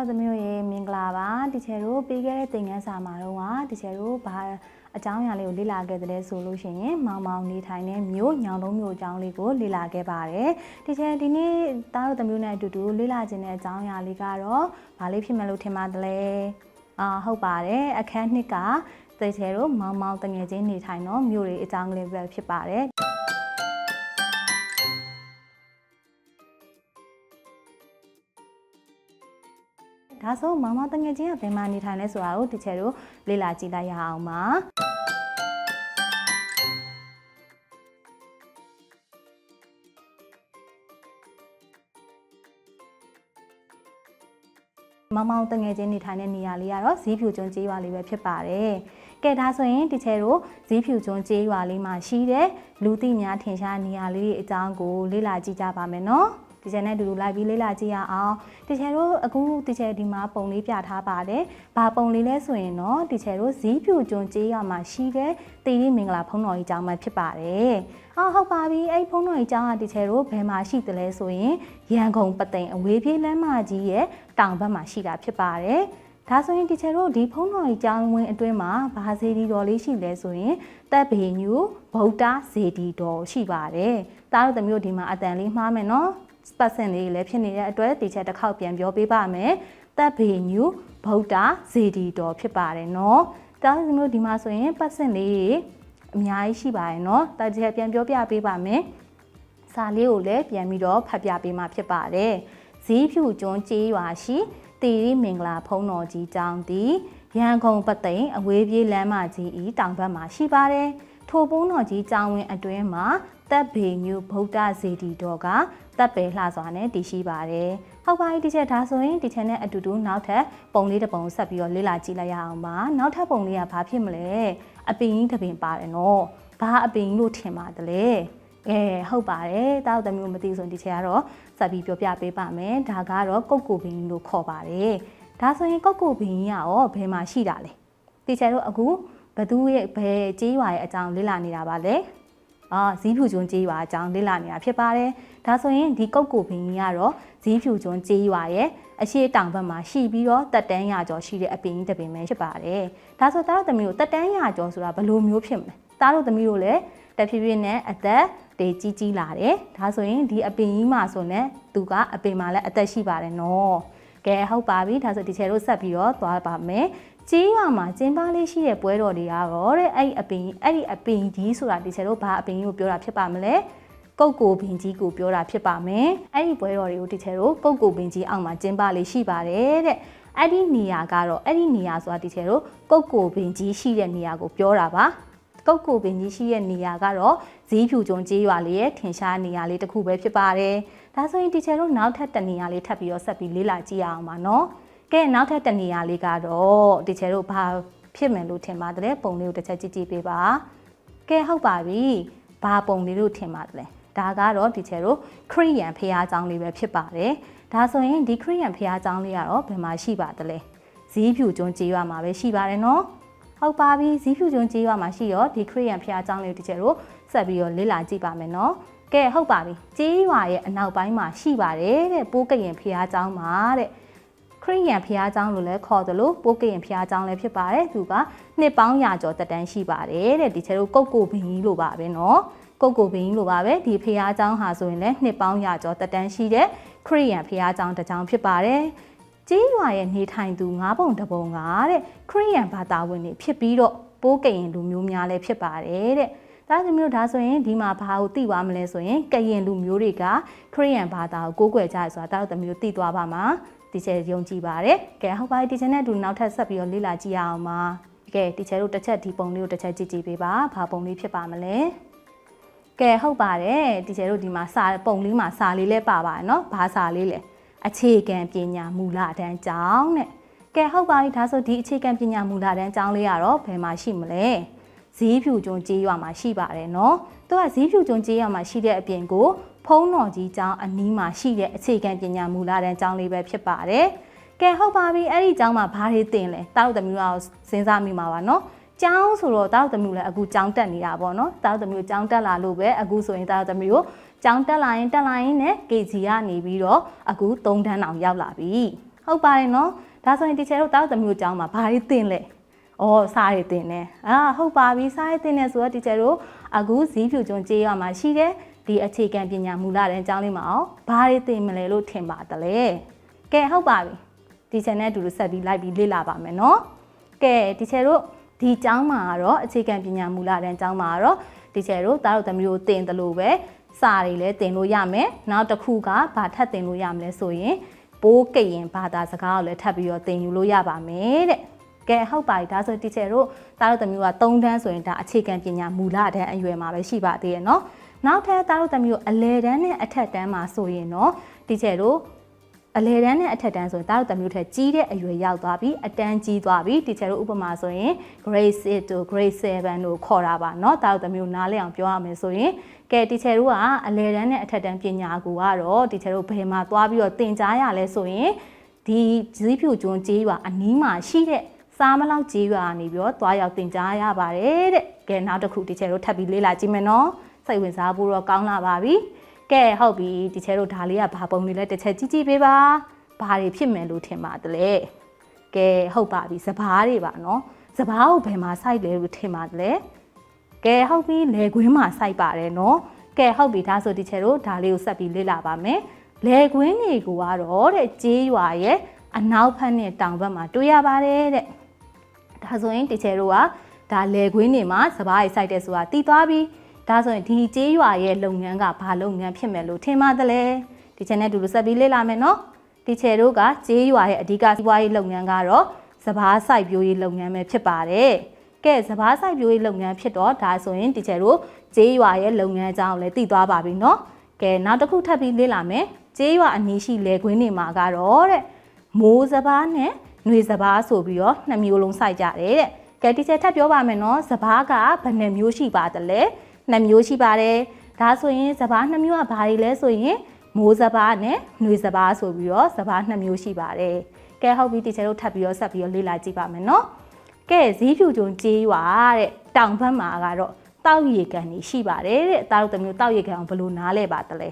တော်သမီးတို့ရေမင်္ဂလာပါတီချယ်တို့ပြီးခဲ့တဲ့သင်ခန်းစာမှာတော့ကတီချယ်တို့ဘာအကြောင်းအရာလေးကိုလေ့လာခဲ့တဲ့လဲဆိုလို့ရှိရင်မောင်မောင်နေထိုင်တဲ့မြို့ညောင်လုံးမြို့အကြောင်းလေးကိုလေ့လာခဲ့ပါတယ်တီချယ်ဒီနေ့တားတော်သမီးတို့နဲ့အတူတူလေ့လာခြင်းတဲ့အကြောင်းအရာလေးကတော့ဘာလေးဖြစ်မယ်လို့ထင်ပါတယ်လဲအာဟုတ်ပါတယ်အခန်းနှစ်ကတီချယ်တို့မောင်မောင်တငယ်ချင်းနေထိုင်တော့မြို့တွေအကြောင်းလေးပဲဖြစ်ပါတယ် ဒါဆိုမမတငယ်ချင်းကဘယ်မှာနေထိုင်လဲဆိုတာကိုတချယ်တို့လေ့လာကြည့်လိုက်ရအောင်ပါမမောင်တငယ်ချင်းနေထိုင်တဲ့နေရာလေးကတော့ဇီးဖြူကျွန်းကျေးရွာလေးပဲဖြစ်ပါတယ်။ကဲဒါဆိုရင်တချယ်တို့ဇီးဖြူကျွန်းကျေးရွာလေးမှာရှိတဲ့လူသိများထင်ရှားနေရာလေးတွေအကြောင်းကိုလေ့လာကြည့်ကြပါမယ်နော်။ တီချယ်နဲ့အတူတူလိုက်ပြီးလေ့လာကြည့်ရအောင်တီချယ်တို့အခုတီချယ်ဒီမှာပုံလေးပြထားပါတယ်။ဘာပုံလေးလဲဆိုရင်တော့တီချယ်တို့ဇီးဖြူကျွန်းကျေးရွာမှာရှိတဲ့တေရီမင်္ဂလာဖုံးတော်ကြီးကျောင်းမှာဖြစ်ပါတယ်။ဟာဟုတ်ပါပြီအဲ့ဖုံးတော်ကြီးကျောင်းကတီချယ်တို့ဘယ်မှာရှိတယ်လဲဆိုရင်ရန်ကုန်ပသိမ်အဝေးပြေးလမ်းမကြီးရဲ့တောင်ဘက်မှာရှိတာဖြစ်ပါတယ်။ဒါဆိုရင်တီချယ်တို့ဒီဖုံးတော်ကြီးကျောင်းဝင်းအတွင်းမှာဘာဇေဒီတော်လေးရှိလဲဆိုရင်တပ်ဘေညူဗုဒ္ဓဇေဒီတော်ရှိပါတယ်။တားတို့သမီးတို့ဒီမှာအတန်လေးမှားမယ်နော်။ ပတ်စင်လေးလည်းဖြစ်နေတဲ့အတွက်တီချယ်တစ်ခေါက်ပြန်ပြောပေးပါမယ်။တပ်ဘေညူဗုဒ္ဓဇေဒီတော်ဖြစ်ပါတယ်နော်။တားတို့သမီးတို့ဒီမှာဆိုရင်ပတ်စင်လေးအများကြီးရှိပါတယ်နော်။တာချယ်ပြန်ပြောပြပေးပါမယ်။စာလေးကိုလည်းပြန်ပြီးတော့ဖတ်ပြပေးမှာဖြစ်ပါတယ်။ဇီးဖြူကျွန်းကျေးရွာရှိတီရီမင်္ဂလာဖုံးတော်ကြီးကျောင်းသည်ရန်ကုန်ပသိမ်အဝေးပြေးလမ်းမကြီးဤတောင်ဘက်မှာရှိပါတယ်။ထိုပုံးတော်ကြီးကျောင်းဝင်းအတွင်းမှာတပ်ဘေညုဗုဒ္ဓဇေဒီတော်က တပ်ပယ်လှစွာနဲ့တည်ရှိပါတယ်။ဟုတ်ပါပြီဒီချက်ဒါဆိုရင်ဒီချက်နဲ့အတူတူနောက်ထပ်ပုံလေးတစ်ပုံဆက်ပြီးတော့လေ့လာကြည့်လိုက်ရအောင်ပါ။နောက်ထပ်ပုံလေးကဘာဖြစ်မလဲ။အပင်ကြီးတစ်ပင်ပါတယ်နော်။ဘာအပင်ကြီးလို့ထင်ပါတယ်လေ။အဲဟုတ်ပါတယ်တောက်သမီးမသိဆိုရင်ဒီချက်ကတော့စပ်ပြီးပြောပြပေးပါမယ်ဒါကတော့ကုတ်ကိုဘင်းလို့ခေါ်ပါတယ်ဒါဆိုရင်ကုတ်ကိုဘင်းကရောဘယ်မှာရှိတာလဲဒီချက်တို့အခုဘသူရဲ့ဘယ်ကြေးရွာရဲ့အကြောင်းလေ့လာနေတာပါလဲ အာဇီးဖြူကျွန်းကြေးရွာအကြောင်းလေ့လာနေတာဖြစ်ပါတယ်ဒါဆိုရင်ဒီကုတ်ကိုဘင်းကတော့ဇီးဖြူကျွန်းကြေးရွာရဲ့အရှိတောင်ဘက်မှာရှိပြီးတော့တက်တန်းရကျော်ရှိတဲ့အပင်ကြီးတစ်ပင်ပဲဖြစ်ပါတယ်ဒါဆိုသားတို့သမီးတို့တက်တန်းရကျော်ဆိုတာဘယ်လိုမျိုးဖြစ်မလဲသားတို့သမီးတို့လည်းတဖြည်းဖြည်းနဲ့အသက်တွေကြီးကြီးလာတယ်ဒါဆိုရင်ဒီအပင်ကြီးမှာဆိုရင်သူကအပင်မှာလည်းအသက်ရှိပါတယ်နော်ကဲဟုတ်ပါပြီဒါဆိုဒီချေတို့ဆက်ပြီးတော့သွားပါမယ် ကြီးရွာမှာကျင်းပလေးရှိတဲ့ပွဲတော်တွေကတော့တဲ့အဲ့ဒီအပင်အဲ့ဒီအပင်ကြီးဆိုတာဒီချေတို့ဘာအပင်ကြီးကိုပြောတာဖြစ်ပါမလဲကုတ်ကိုပင်ကြီးကိုပြောတာဖြစ်ပါမယ်အဲ့ဒီပွဲတော်တွေကိုဒီချေတို့ကုတ်ကိုပင်ကြီးအောက်မှာကျင်းပလေးရှိပါတယ်တဲ့အဲ့ဒီနေရာကတော့အဲ့ဒီနေရာဆိုတာဒီချေတို့ကုတ်ကိုပင်ကြီးရှိတဲ့နေရာကိုပြောတာပါကုတ်ကိုပင်ကြီးရှိတဲ့နေရာကတော့ဇီးဖြူကျွန်းကျေးရွာလေးရဲ့ထင်ရှားနေရာလေးတစ်ခုပဲဖြစ်ပါတယ်။ဒါဆိုရင်တီချယ်တို့နောက်ထပ်တနေရာလေးထပ်ပြီးတော့ဆက်ပြီးလေ့လာကြည့်ရအောင်ပါနော်။ ကဲနောက်ထပ်တနေရာလေးကတော့ဒီချေတို့ဘာဖြစ်မယ်လို့ထင်ပါတယ်ပုံလေးကိုတစ်ချက်ကြည့်ကြည့်ပေးပါကဲဟုတ်ပါပြီဘာပုံလေးလို့ထင်ပါတယ်ဒါကတော့ဒီချေတို့ခရိယန်ဖရားကျောင်းလေးပဲဖြစ်ပါတယ်ဒါဆိုရင်ဒီခရိယန်ဖရားကျောင်းလေးကတော့ဘယ်မှာရှိပါသလဲဇီးဖြူကျွန်းကျေးရွာမှာပဲရှိပါတယ်နော်ဟုတ်ပါပြီဇီးဖြူကျွန်းကျေးရွာမှာရှိရောဒီခရိယန်ဖရားကျောင်းလေးဒီချေတို့ဆက်ပြီးတော့လေ့လာကြည့်ပါမယ်နော်ကဲဟုတ်ပါပြီကျေးရွာရဲ့အနောက်ပိုင်းမှာရှိပါတယ်တဲ့ပိုးကရင်ဖရားကျောင်းမှာတဲ့ ခရိယန်ဖျားเจ้าလို့လည်းခေါ်တယ်လို့ပိုးကရင်ဖျားเจ้าလည်းဖြစ်ပါတယ်သူကနှစ်ပေါင်းရာကျော်တက်တန်းရှိပါတယ်တဲ့ဒီချက်တို့ကုတ်ကိုဘင်းကြီးလို့ပါပဲနော်ကုတ်ကိုဘင်းကြီးလို့ပါပဲဒီဖျားเจ้าဟာဆိုရင်လည်းနှစ်ပေါင်းရာကျော်တက်တန်းရှိတဲ့ခရိယန်ဖျားเจ้าတစ်ကြောင်ဖြစ်ပါတယ်ကျေးရွာရဲ့နေထိုင်သူ၅ပုံတပုံကတဲ့ခရိယန်ဘာသာဝင်တွေဖြစ်ပြီးတော့ပိုးကရင်လူမျိုးများလည်းဖြစ်ပါတယ်တဲ့ဒါဆိုမျိုးဒါဆိုရင်ဒီမှာဘာကိုသိသွားမလဲဆိုရင်ကရင်လူမျိုးတွေကခရိယန်ဘာသာကိုကိုးကွယ်ကြရဆိုတာတာတို့တမျိုးသိသွားပါမှာ တီချယ်ယုံကြည်ပါတယ်။ကဲဟုတ်ပါတယ်တီချယ်နဲ့အတူနောက်ထပ်ဆက်ပြီးတော့လေ့လာကြည့်ရအောင်ပါ။ကဲတီချယ်တို့တစ်ချက်ဒီပုံလေးကိုတစ်ချက်ကြည့်ကြည့်ပေးပါ။ဘာပုံလေးဖြစ်ပါမလဲ။ကဲဟုတ်ပါတယ်တီချယ်တို့ဒီမှာစာပုံလေးမှာစာလေးလဲပါပါတယ်နော်။ဘာစာလေးလဲ။အခြေခံပညာမူလတန်းကျောင်းတဲ့။ကဲဟုတ်ပါပြီဒါဆိုဒီအခြေခံပညာမူလတန်းကျောင်းလေးကတော့ဘယ်မှာရှိမလဲ။ ဈေးဖြူကျွန်းကျေးရွာမှာရှိပါတယ်နော်။သူကဈေးဖြူကျွန်းကျေးရွာမှာရှိတဲ့အပြင်ကိုဖုံးတော်ကြီးကျောင်းအနီးမှာရှိတဲ့အခြေခံပညာမူလတန်းကျောင်းလေးပဲဖြစ်ပါတယ်။ကဲဟုတ်ပါပြီအဲ့ဒီကျောင်းမှာဘာတွေသင်လဲတာရုတ်သမီးတို့စဉ်းစားမိမှာပါနော်။ကျောင်းဆိုတော့တာရုတ်သမီးလည်းအခုကျောင်းတက်နေတာပေါ့နော်။တာရုတ်သမီးကျောင်းတက်လာလို့ပဲအခုဆိုရင်တာရုတ်သမီးကိုကျောင်းတက်လာရင်တက်လာရင်နဲ့ KG ကနေပြီးတော့အခု၃တန်းအောင်ရောက်လာပြီ။ဟုတ်ပါတယ်နော်။ဒါဆိုရင်တီချာတို့တာရုတ်သမီးတို့ကျောင်းမှာဘာတွေသင်လဲ။ အော်စားတွေသင်တယ်အာဟုတ်ပါပြီစားတွေသင်တယ်ဆိုတော့တီချာတို့အခုဇီးဖြူကျွန်းကျေးရွာမှာရှိတဲ့ဒီအခြေခံပညာမူလတန်းကျောင်းလေးမှာအောင်ဘာတွေသင်မလဲလို့ထင်ပါတယ်လေကဲဟုတ်ပါပြီတီချာနဲ့အတူတူဆက်ပြီးလိုက်ပြီးလေ့လာပါမယ်နော်ကဲတီချာတို့ဒီကျောင်းမှာကတော့အခြေခံပညာမူလတန်းကျောင်းမှာကတော့တီချာတို့တားတို့သမီးတို့သင်တယ်လို့ပဲစာတွေလည်းသင်လို့ရမယ်နောက်တစ်ခုကဘာထပ်သင်လို့ရမလဲဆိုရင်ပိုးကရင်ဘာသာစကားကိုလည်းထပ်ပြီးတော့သင်ယူလို့ရပါမယ်တဲ့ ကဲဟုတ်ပါပြီဒါဆိုတီချာတို့တားတို့သမီးတို့က3တန်းဆိုရင်ဒါအခြေခံပညာမူလတန်းအရွယ်မှာပဲရှိပါသေးရဲ့เนาะနောက်ထပ်တားတို့သမီးတို့အလဲတန်းနဲ့အထက်တန်းမှာဆိုရင်เนาะတီချာတို့အလဲတန်းနဲ့အထက်တန်းဆိုရင်တားတို့သမီးတို့ထက်ကြီးတဲ့အရွယ်ရောက်သွားပြီအတန်းကြီးသွားပြီတီချာတို့ဥပမာဆိုရင် grade 6တို့ grade 7တို့ခေါ်တာပါเนาะတားတို့သမီးတို့နားလည်အောင်ပြောရမယ်ဆိုရင်ကဲတီချာတို့ကအလဲတန်းနဲ့အထက်တန်းပညာကိုကတော့တီချာတို့ဘယ်မှာသွားပြီးတော့သင်ကြားရလဲဆိုရင်ဒီဇီးဖြူကျွန်းကျေးရွာအနီးမှာရှိတဲ့ စားမလောက်ကျေးရွာကနေပြီးတော့သွားရောက်သင်ကြားရပါတယ်တဲ့ကဲနောက်တစ်ခုတီချာတို့ထပ်ပြီးလေ့လာကြည့်မယ်နော်စိတ်ဝင်စားဖို့တော့ကောင်းလာပါပြီကဲဟုတ်ပြီတီချာတို့ဒါလေးကဘာပုံလေးလဲတစ်ချက်ကြည့်ကြည့်ပေးပါဘာတွေဖြစ်မယ်လို့ထင်ပါတယ်လဲကဲဟုတ်ပါပြီစပားတွေပါနော်စပားကိုဘယ်မှာစိုက်လဲလို့ထင်ပါတယ်လဲကဲဟုတ်ပြီလေကွင်းမှာစိုက်ပါတယ်နော်ကဲဟုတ်ပြီဒါဆိုဒီချက်တို့ဒါလေးကိုဆက်ပြီးလေ့လာပါမယ်လေကွင်းတွေကတော့တဲ့ကြေးရွာရဲ့အနောက်ဘက်နဲ့တောင်ဘက်မှာတွေ့ရပါတယ်တဲ့ ဒါဆိုရင်တီချယ်တို့ကဒါလေခွင်းနေမှာစပားရိုက်ဆိုင်တဲ့ဆိုတာတီးသွားပြီးဒါဆိုရင်ဒီကျေးရွာရဲ့လုပ်ငန်းကဘာလုပ်ငန်းဖြစ်မယ်လို့ထင်ပါသလဲတီချယ်နဲ့တူတူဆက်ပြီးလေ့လာမယ်နော်တီချယ်တို့ကကျေးရွာရဲ့အဓိကစီးပွားရေးလုပ်ငန်းကတော့စပားဆိုင်ပြိုးရေးလုပ်ငန်းပဲဖြစ်ပါတယ်ကဲစပားဆိုင်ပြိုးရေးလုပ်ငန်းဖြစ်တော့ဒါဆိုရင်တီချယ်တို့ကျေးရွာရဲ့လုပ်ငန်းအကြောင်းလည်းသိသွားပါပြီနော်ကဲနောက်တစ်ခုထပ်ပြီးလေ့လာမယ်ကျေးရွာအနီးရှိလေခွင်းတွေမှာကတော့တဲ့မိုးစပားနဲ့ နှွေစဘာဆိုပြီးတော့နှစ်မျိုးလုံးစိုက်ကြတယ်တဲ့ကဲတီချာထပ်ပြောပါမယ်နော်စဘာကဘယ်နှမျိုးရှိပါသလဲနှစ်မျိုးရှိပါတယ်ဒါဆိုရင်စဘာနှစ်မျိုးကဘာတွေလဲဆိုရင်မိုးစဘာနဲ့နှွေစဘာဆိုပြီးတော့စဘာနှစ်မျိုးရှိပါတယ်ကဲဟုတ်ပြီတီချာတို့ထပ်ပြီးတော့ဆက်ပြီးတော့လေ့လာကြည့်ပါမယ်နော်ကဲဈေးဖြူကျုံကြေးရွာတဲ့တောင်ဘက်မှာကတော့တောက်ရီကန်ကြီးရှိပါတယ်တဲ့အသားတို့တမျိုးတောက်ရီကန်အောင်ဘယ်လိုနားလဲပါသလဲ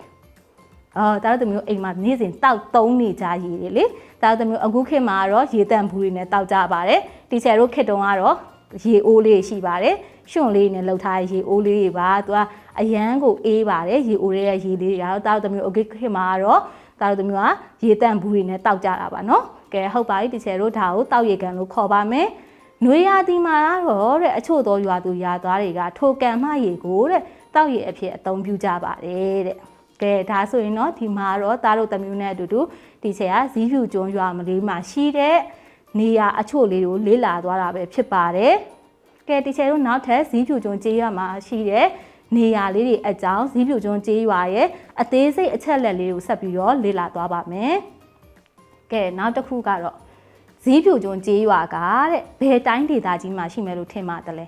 အော်တားတို့တမျိုးအိမ်မှာနေ့စဉ်တောက်သုံးနေကြရေတွေလေတားတို့တမျိုးအခုခေတ်မှာကတော့ရေတန့်ဘူးတွေနဲ့တောက်ကြပါတယ်တီချယ်တို့ခေတ်တုန်းကတော့ရေအိုးလေးရှိပါတယ်ရွှွန်လေးနဲ့လှုပ်ထားတဲ့ရေအိုးလေးတွေပါသူကအရန်ကိုအေးပါတယ်ရေအိုးရဲ့ရေလေးတွေကတော့တားတို့တမျိုးအခုခေတ်မှာကတော့တားတို့တမျိုးကရေတန့်ဘူးတွေနဲ့တောက်ကြတာပါနော်ကဲဟုတ်ပါပြီတီချယ်တို့ဒါကိုတောက်ရီကန်လို့ခေါ်ပါမယ်နွေရာသီမှာတော့တဲ့အချို့သောရွာသူရွာသားတွေကထိုကံမရေကိုတဲ့တောက်ရည်အဖြစ်အသုံးပြုကြပါတယ်တဲ့ ကဲဒါဆိုရင်တော့ဒီမှာတော့သားတို့တမျိုးနဲ့အတူတူဒီချေကဇီးဖြူကျွန်းရွာမလေးမှာရှိတဲ့နေရာအချို့လေးကိုလေးလာသွားတာပဲဖြစ်ပါတယ်ကဲဒီချေတို့နောက်ထပ်ဇီးဖြူကျွန်းကျေးရွာမှာရှိတဲ့နေရာလေးတွေအကြောင်းဇီးဖြူကျွန်းကျေးရွာရဲ့အသေးစိတ်အချက်လက်လေးကိုဆက်ပြီးတော့လေ့လာသွားပါမယ်ကဲနောက်တစ်ခုကတော့ဇီးဖြူကျွန်းကြေးရွာကတဲ့ဘယ်တိုင်းဒေသကြီးမှာရှိမယ်လို့ထင်ပါတယ်လဲ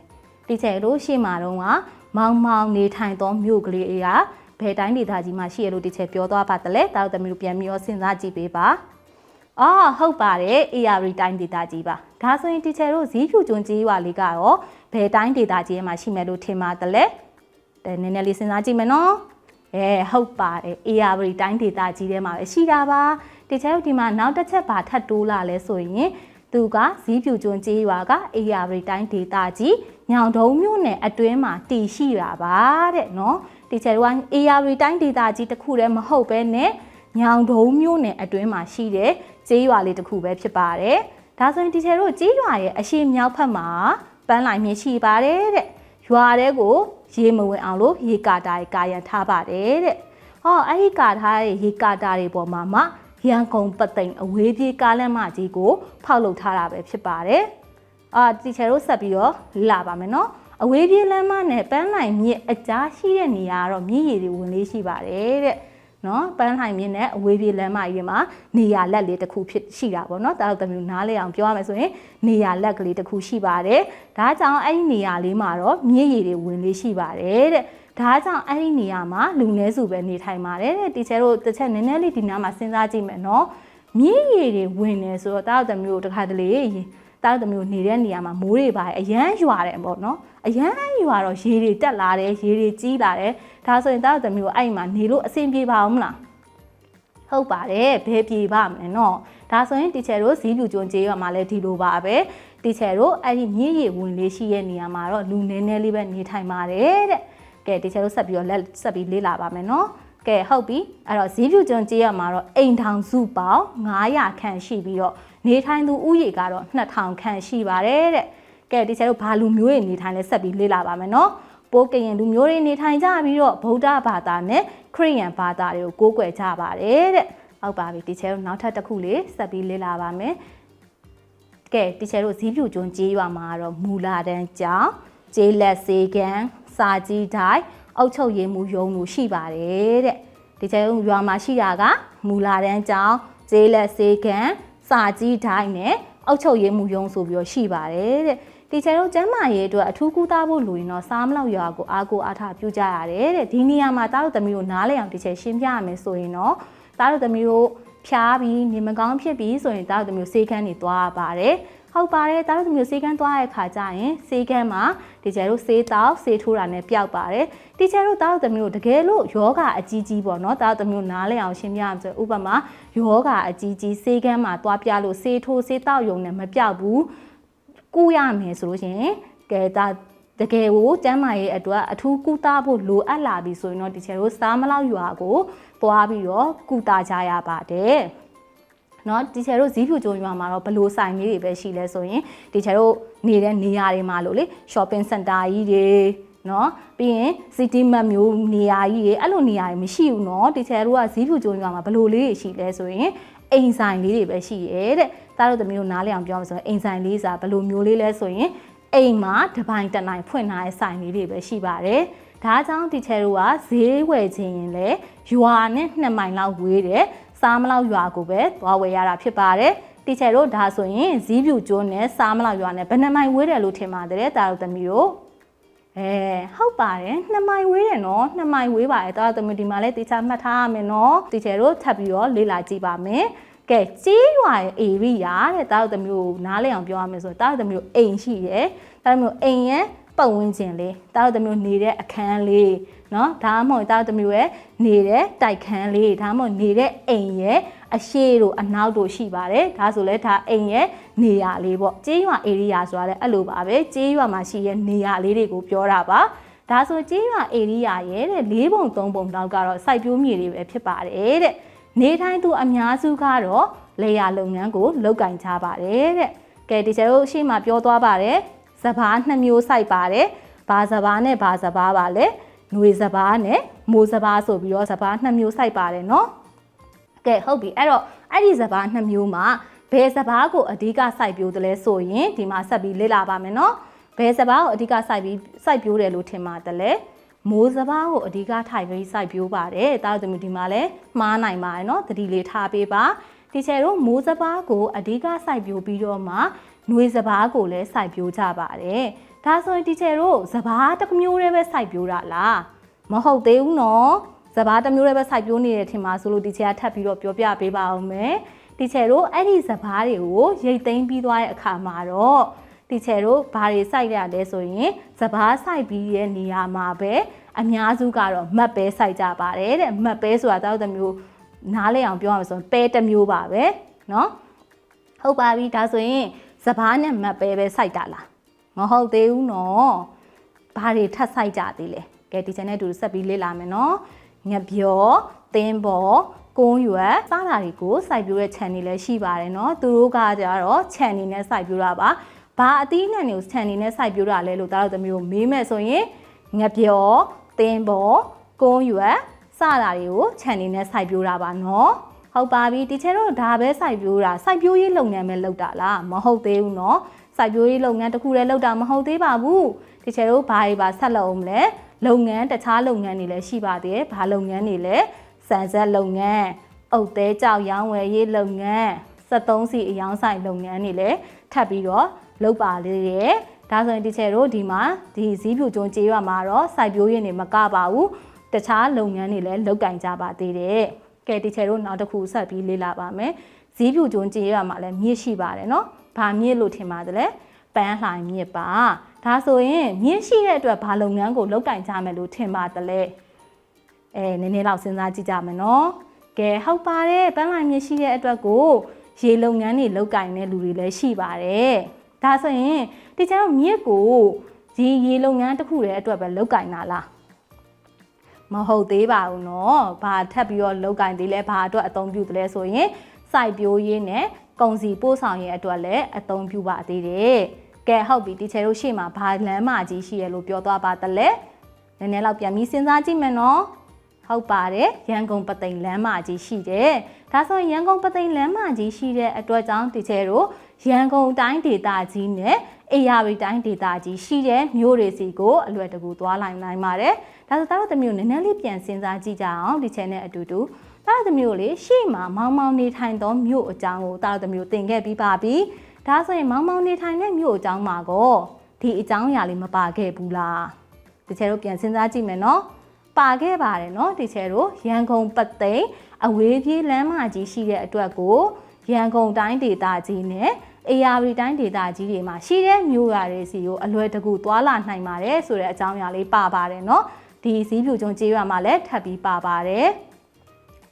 တိကျလို့ရှေ့မှာတော့ကမောင်မောင်နေထိုင်သောမြို့ကလေးတွေက ဘယ်တိုင်းဒေသကြီးမှာရှိရလို့တိကျပြောသွားပါတယ်လဲတာတို့သမီးတို့ပြန်ပြီးတော့စဉ်းစားကြည့်ပေးပါအော်ဟုတ်ပါတယ် AR တိုင်းဒေသကြီးပါဒါဆိုရင်တိကျတို့ဇီးဖြူကျွန်းကြေးရွာလေးကတော့ဘယ်တိုင်းဒေသကြီးမှာရှိမယ်လို့ထင်ပါတယ်လဲတဲ့နည်းနည်းလေးစဉ်းစားကြည့်မယ်နော်အဲဟုတ်ပါတယ် AR တိုင်းဒေသကြီးထဲမှာပဲရှိတာပါတခြားဒီမှာနောက်တစ်ချက်ဘာထပ်တိုးလာလဲဆိုရင်သူကဇီးဖြူကျွန်းကျေးရွာက AR တိုင်းဒေသကြီးညောင်တုံးမြို့နယ်အတွင်းမှာတည်ရှိတာပါတဲ့နော် တခြားက AR တိုင်းဒေသကြီးတစ်ခုတည်းမဟုတ်ပဲနဲ့ညောင်တုံးမြို့နယ်အတွင်းမှာရှိတဲ့ကျေးရွာလေးတစ်ခုပဲဖြစ်ပါတယ်ဒါဆိုရင်တခြားတို့ကျေးရွာရဲ့အရှိမြောက်ဖက်မှာပန်းလိုက်မြရှိပါတယ်တဲ့ရွာတဲကိုရေမဝင်အောင်လို့ရေကာတာတွေကာရန်ထားပါတယ်တဲ့ဟောအဲ့ဒီကာထားတဲ့ရေကာတာတွေပေါ်မှာမှရန်ကုန်ပသိမ်အဝေးပြေးကားလမ်းမကြီးကိုဖောက်လုပ်ထားတာပဲဖြစ်ပါတယ်။အာတီချယ်တို့ဆက်ပြီးတော့လာပါမယ်နော်။ အဝေးပြေးလမ်းမနဲ့ပန်းနိုင်မြစ်အကြားရှိတဲ့နေရာကတော့မြည်ရည်တွေဝင်လေးရှိပါတယ်တဲ့။နော်ပန်းနိုင်မြစ်နဲ့အဝေးပြေးလမ်းမကြီးမှာနေရာလက်လေးတစ်ခုဖြစ်ရှိတာပေါ့နော်။ဒါတော့တမျိုးနားလေအောင်ပြောရမယ်ဆိုရင်နေရာလက်ကလေးတစ်ခုရှိပါတယ်။ဒါကြောင့်အဲ့ဒီနေရာလေးမှာတော့မြည်ရည်တွေဝင်လေးရှိပါတယ်တဲ့။ဒါကြောင့်အဲ့ဒီနေရာမှာလူနည်းစုပဲနေထိုင်ပါတယ်တဲ့တီချယ်တို့တစ်ချက်နည်းနည်းလေးဒီနားမှာစဉ်းစားကြည့်မယ်နော်မြည်ရည်တွေဝင်နေဆိုတော့တားတို့မျိုးတစ်ခါတလေတားတို့မျိုးနေတဲ့နေရာမှာမိုးတွေပါအရန်ရွာတယ်ပေါ့နော် အရန်ရွာတော့ရေတွေတက်လာတယ်ရေတွေကြီးလာတယ်ဒါဆိုရင်တားတို့မျိုးအဲ့မှာနေလို့အဆင်ပြေပါအောင်မလားဟုတ်ပါတယ်ဘယ်ပြေပါမလဲနော်ဒါဆိုရင်တီချယ်တို့ဈေးပြူကျွန်းကျေးရွာမှာလည်းဒီလိုပါပဲတီချယ်တို့အဲ့ဒီမြင့်ရည်ဝင်လေးရှိတဲ့နေရာမှာတော့လူနည်းနည်းလေးပဲနေထိုင်ပါတယ်တဲ့ကဲတီချယ်တို့ဆက်ပြီးတော့လက်ဆက်ပြီးလေ့လာပါမယ်နော်ကဲဟုတ်ပြီအဲ့တော့ဈေးပြူကျွန်းကျေးရွာမှာတော့အိမ်ထောင်စုပေါင်း900ခန့်ရှိပြီးတော့နေထိုင်သူဥယေကတော့2000ခန့်ရှိပါတယ်တဲ့ ကဲတီချယ်တို့ဘာလူမျိုးတွေနေထိုင်လဲဆက်ပြီးလေ့လာပါမယ်နော်ပိုးကရင်လူမျိုးတွေနေထိုင်ကြပြီးတော့ဗုဒ္ဓဘာသာနဲ့ခရစ်ယာန်ဘာသာတွေကိုကိုးကွယ်ကြပါတယ်တဲ့ဟုတ်ပါပြီတီချယ်တို့နောက်ထပ်တစ်ခုလေးဆက်ပြီးလေ့လာပါမယ်ကဲတီချယ်တို့ဈေးပြူကျွန်းကျေးရွာမှာတော့မူလာတန်းကျောင်းကျေးလက်စေကန်စာကြီးတိုင်းအုတ်ချုပ်ရည်မှုယုံမှုရှိပါတယ်တဲ့တီချယ်တို့ရွာမှာရှိတာကမူလာတန်းကျောင်းကျေးလက်စေကန်စာကြီးတိုင်းနဲ့အုတ်ချုပ်ရည်မှုယုံဆိုပြီးတော့ရှိပါတယ်တဲ့ တီချယ်တို့ကျမ်းမာရေးအတွက်အထူးကူတာဖို့လိုရင်တော့စားမလောက်ရွာကိုအားကိုအားထားပြုကြရတယ်တဲ့ဒီနေရာမှာတားတို့သမီးတို့နားလည်အောင်တီချယ်ရှင်းပြရမယ်ဆိုရင်တော့တားတို့သမီးတို့ဖြားပြီးနေမကောင်းဖြစ်ပြီးဆိုရင်တားတို့သမီးတို့စေကန်းတွေသွားရပါတယ်ဟုတ်ပါတယ်တားတို့သမီးတို့စေကန်းသွားရတဲ့ခါကျရင်စေကန်းမှာတီချယ်တို့စေးတောက်စေးထိုးတာနဲ့ပျောက်ပါတယ်တီချယ်တို့တားတို့သမီးတို့တကယ်လို့ယောဂအကြီးကြီးပေါ့နော်တားတို့သမီးတို့နားလည်အောင်ရှင်းပြရမယ်ဆိုဥပမာယောဂအကြီးကြီးစေကန်းမှာသွားပြလို့စေးထိုးစေးတောက်ယုံနဲ့မပျောက်ဘူး ကူရမယ်ဆိုလို့ရှိရင်ကဲဒါတကယ်ကိုကျမ်းမာရေးအတွက်အထူးကုသဖို့လိုအပ်လာပြီဆိုရင်တော့ဒီချေတို့စားမလောက်ရွာကိုသွားပြီးတော့ကုသကြရပါတယ်เนาะဒီချေတို့ဇီးဖြူကျုံရွာမှာတော့ဘလို့ဆိုင်လေးတွေပဲရှိလဲဆိုရင်ဒီချေတို့နေတဲ့နေရာတွေမှာလို့လေ shopping center ကြီးတွေเนาะပြီးရင် city map မျိုးနေရာကြီးတွေအဲ့လိုနေရာတွေမရှိဘူးเนาะဒီချေတို့ကဇီးဖြူကျုံရွာမှာဘလို့လေးတွေရှိလဲဆိုရင်အိမ်ဆိုင်လေးတွေပဲရှိရဲတဲ့ သားတို့သမီးတို့နားလည်အောင်ပြောမှာဆိုရင်အိမ်ဆိုင်လေးစာဘယ်လိုမျိုးလေးလဲဆိုရင်အိမ်မှာတစ်ပိုင်းတစ်နိုင်ဖွင့်ထားတဲ့ဆိုင်လေးတွေပဲရှိပါတယ်ဒါကြောင့်ဒီချဲတို့ကဈေးဝယ်ခြင်းရင်လည်းရွာနဲ့နှစ်မိုင်လောက်ဝေးတယ်စားမလောက်ရွာကိုပဲသွားဝယ်ရတာဖြစ်ပါတယ်တီချယ်တို့ဒါဆိုရင်ဇီးပြူကျွန်းနဲ့စားမလောက်ရွာနဲ့ဘယ်နှမိုင်ဝေးတယ်လို့ထင်ပါတယ်တာတို့သမီးတို့အဲဟုတ်ပါတယ်နှစ်မိုင်ဝေးတယ်နော်နှစ်မိုင်ဝေးပါတယ်တာတို့သမီးဒီမှာလည်းတေချာမှတ်ထားရမယ်နော်တီချယ်တို့ထပ်ပြီးတော့လေ့လာကြည့်ပါမယ် ကဲကြီးရွာရဲ့ area တဲ့တာတို့သမီးကိုနားလည်အောင်ပြောရမယ်ဆိုတော့တာတို့သမီးကိုအိမ်ရှိတယ်တာတို့မျိုးအိမ်ရဲ့ပတ်ဝန်းကျင်လေးတာတို့သမီးနေတဲ့အခန်းလေးเนาะဒါမှမဟုတ်တာတို့သမီးရဲ့နေတဲ့တိုက်ခန်းလေးဒါမှမဟုတ်နေတဲ့အိမ်ရဲ့အရှိတို့အနောက်တို့ရှိပါတယ်ဒါဆိုလဲဒါအိမ်ရဲ့နေရာလေးပေါ့ကြေးရွာ area ဆိုတာလဲအဲ့လိုပါပဲကြေးရွာမှာရှိရဲ့နေရာလေးတွေကိုပြောတာပါဒါဆိုကြေးရွာ area ရဲ့တဲ့၄ပုံ၃ပုံလောက်ကတော့စိုက်ပျိုးမြေတွေပဲဖြစ်ပါတယ်တဲ့ နေထိုင်သူအများစုကတော့လေယာလုပ်ငန်းကိုလုပ်ကင်ကြပါတယ်တဲ့ကဲဒီကျတို့ရှေ့မှာပြောသွားပါတယ်စဘာနှစ်မျိုးစိုက်ပါတယ်ဘာစဘာနဲ့ဘာစဘာပါလဲຫນွေစဘာနဲ့မိုးစဘာဆိုပြီးတော့စဘာနှစ်မျိုးစိုက်ပါတယ်เนาะကဲဟုတ်ပြီအဲ့တော့အဲ့ဒီစဘာနှစ်မျိုးမှာဘယ်စဘာကိုအဓိကစိုက်ပျိုးတယ်လဲဆိုရင်ဒီမှာဆက်ပြီးလေ့လာပါမယ်เนาะဘယ်စဘာကိုအဓိကစိုက်ပြီးစိုက်ပျိုးတယ်လို့ထင်ပါတယ်လဲ မိုးစဘာကိုအဓိကထိုင်ပြီးစိုက်ပျိုးပါတယ်တာတို့ဒီမှာလဲမှားနိုင်ပါတယ်เนาะတတိလေးထားပေးပါဒီချေတို့မိုးစဘာကိုအဓိကစိုက်ပျိုးပြီးတော့မှຫນွေစဘာကိုလည်းစိုက်ပျိုးကြပါတယ်ဒါဆိုရင်ဒီချေတို့စဘာတစ်မျိုးတည်းပဲစိုက်ပျိုးတာလားမဟုတ်သေးဘူးနော်စဘာတစ်မျိုးတည်းပဲစိုက်ပျိုးနေတယ်ထင်ပါဆိုလို့ဒီချေကထပ်ပြီးတော့ပြောပြပေးပါအောင်မယ်ဒီချေတို့အဲ့ဒီစဘာတွေကိုရိတ်သိမ်းပြီးသွားတဲ့အခါမှာတော့ ဒီချေတို့ဘာတွေစိုက်ရလဲဆိုရင်စဘာစိုက်ပြီးရဲ့နေရာမှာပဲအများစုကတော့မတ်ပဲစိုက်ကြပါတယ်တဲ့မတ်ပဲဆိုတာတောက်တဲ့မျိုးနားလဲအောင်ပြောရမယ်ဆိုရင်ပဲတစ်မျိုးပါပဲเนาะဟုတ်ပါပြီဒါဆိုရင်စဘာနဲ့မတ်ပဲပဲစိုက်တာလားမဟုတ်သေးဘူးနော်ဘာတွေထပ်စိုက်ကြသေးလဲကဲဒီချန်နဲ့တူဆက်ပြီးလေ့လာမယ်နော်ငပြောသင်းပေါ်ကုန်းရွယ်စားတာတွေကိုစိုက်ပြိုးတဲ့ channel လည်းရှိပါတယ်เนาะသူတို့ကကြတော့ channel နဲ့စိုက်ပြိုးတာပါ ဘာအသီးနှံတွေကိုဆန်နေနဲ့စိုက်ပျိုးတာလဲလို့သားတို့သမီးတို့မေးမယ်ဆိုရင်ငပြောသင်းဘောကုန်းရွက်စတာတွေကိုခြံနေနဲ့စိုက်ပျိုးတာပါနော်ဟုတ်ပါပြီတီချာတို့ဒါပဲစိုက်ပျိုးတာစိုက်ပျိုးရေးလုပ်ငန်းပဲလုပ်တာလားမဟုတ်သေးဘူးနော်စိုက်ပျိုးရေးလုပ်ငန်းတစ်ခုတည်းလုပ်တာမဟုတ်သေးပါဘူးတီချာတို့ဘာတွေပါဆက်လုပ်အောင်လဲလုပ်ငန်းတခြားလုပ်ငန်းတွေလည်းရှိပါသေးတယ်ဘာလုပ်ငန်းတွေလဲစံဆက်လုပ်ငန်းအုတ်သေးကြောက်ရောင်းဝယ်ရေးလုပ်ငန်းစက်သုံးစီအယောင်းဆိုင်လုပ်ငန်းတွေလည်းထပ်ပြီးတော့ လုပ်ပါလေရဲ့ဒါဆိုရင်ဒီချေတို့ဒီမှာဒီဇီးဖြူကျွန်းကျေးရွာမှာတော့စိုက်ပျိုးရင်းတွေမကပါဘူးတခြားလုပ်ငန်းတွေလည်းလုပ်ကင်ကြပါသေးတယ်ကဲဒီချေတို့နောက်တစ်ခုဆက်ပြီးလေ့လာပါမယ်ဇီးဖြူကျွန်းကျေးရွာမှာလည်းမြစ်ရှိပါတယ်နော်ဘာမြစ်လို့ထင်ပါတယ်လဲပန်းလှိုင်မြစ်ပါဒါဆိုရင်မြင့်ရှိတဲ့အတွက်ဘာလုပ်ငန်းကိုလုပ်ကင်ကြမယ်လို့ထင်ပါတယ်လဲအဲနည်းနည်းလောက်စဉ်းစားကြည့်ကြမယ်နော်ကဲဟုတ်ပါတယ်ပန်းလှိုင်မြင့်ရှိတဲ့အတွက်ကိုရေလုပ်ငန်းတွေလုပ်ကင်တဲ့လူတွေလည်းရှိပါတယ် ဒါဆိုရင်ဒီကျန်တို့မြစ်ကိုဒီရေလုပ်ငန်းတစ်ခုတည်းအတွက်ပဲလုပ်ကင်တာလားမဟုတ်သေးပါဘူးเนาะဘာထပ်ပြီးတော့လုပ်ကင်သေးလဲဘာအတွက်အသုံးပြုတယ်လဲဆိုရင်စိုက်ပျိုးရေးနဲ့ကုန်စည်ပို့ဆောင်ရေးအတွက်လည်းအသုံးပြုပါသေးတယ်ကဲဟုတ်ပြီဒီချေတို့ရှေ့မှာဘာလမ်းမကြီးရှိရလို့ပြောသွားပါတလဲနည်းနည်းတော့ပြန်ပြီးစဉ်းစားကြည့်မယ်နော် ဟုတ်ပါတယ်ရန်ကုန်ပသိမ်လမ်းမကြီးရှိတယ်ဒါဆိုရင်ရန်ကုန်ပသိမ်လမ်းမကြီးရှိတဲ့အတွက်ကြောင့်ဒီချဲတို့ ရန်ကုန်တိုင်းဒေသကြီးနဲ့အေရဝတီတိုင်းဒေသကြီးရှိတဲ့မြို့တွေစီကိုအလွယ်တကူသွားလိုက်နိုင်ပါတယ်။ဒါဆိုသားတို့သမီးတို့နည်းနည်းလေးပြန်စဉ်းစားကြည့်ကြအောင်ဒီ channel အတူတူသားတို့သမီးတို့လေရှေ့မှာမောင်မောင်နေထိုင်သောမြို့အကြောင်းကိုသားတို့သမီးတို့သင်ခဲ့ပြီးပါပြီ။ဒါဆိုရင်မောင်မောင်နေထိုင်တဲ့မြို့အကြောင်းမှာကောဒီအကြောင်းအရာလေးမပါခဲ့ဘူးလား။ဒီ channel ပြန်စဉ်းစားကြည့်မယ်နော်။ပါခဲ့ပါတယ်နော်ဒီ channel တို့ရန်ကုန်ပတ်သိမ်အဝေးပြေးလမ်းမကြီးရှိတဲ့အတွက်ကိုရန်ကုန်တိုင်းဒေသကြီးနဲ့ အေယာဝတီတိုင်းဒေသကြီးတွေမှာရှိတဲ့မြို့ရွာတွေစီကိုအလွယ်တကူသွာလာနိုင်ပါတယ်ဆိုတဲ့အကြောင်းအရာလေးပါပါတယ်เนาะဒီစည်းဖြူကျုံကျေးရွာမှာလည်းထပ်ပြီးပါပါတယ်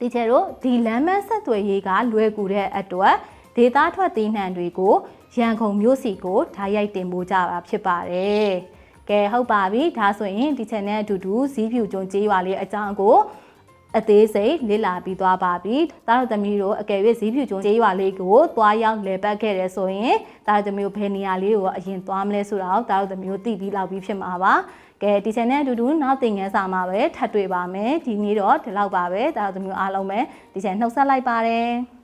ဒီချဲတို့ဒီလမ်းမဆက်သွယ်ရေးကလွယ်ကူတဲ့အတွက်ဒေသထွက်သီးနှံတွေကိုရန်ကုန်မြို့စီကိုဓာတ်ရိုက်တင်ပို့ကြတာဖြစ်ပါတယ် ကဲဟုတ်ပါပြီဒါဆိုရင်ဒီ channel အတူတူဇီးဖြူကျုံကြေးရွာလေးအကြောင်းကို အသေးစိတ်လေ့လာပြီးသွားပါပြီ။တားတို့သမီးတို့အကယ်၍ဇီးဖြူကျုံကြေးရွာလေးကိုသွားရောက်လည်ပတ်ခဲ့တယ်ဆိုရင်တားတို့သမီးတို့ဘယ်နေရာလေးကိုအရင်သွားမလဲဆိုတာကိုတားတို့သမီးတို့သိပြီးလောက်ပြီးဖြစ်မှာပါ။ကဲဒီ channel အတူတူနောက်သင်ခန်းစာမှာပဲထပ်တွေ့ပါမယ်။ဒီနေ့တော့ဒီလောက်ပါပဲ။တားတို့သမီးတို့အားလုံးပဲဒီ channel နှုတ်ဆက်လိုက်ပါတယ်။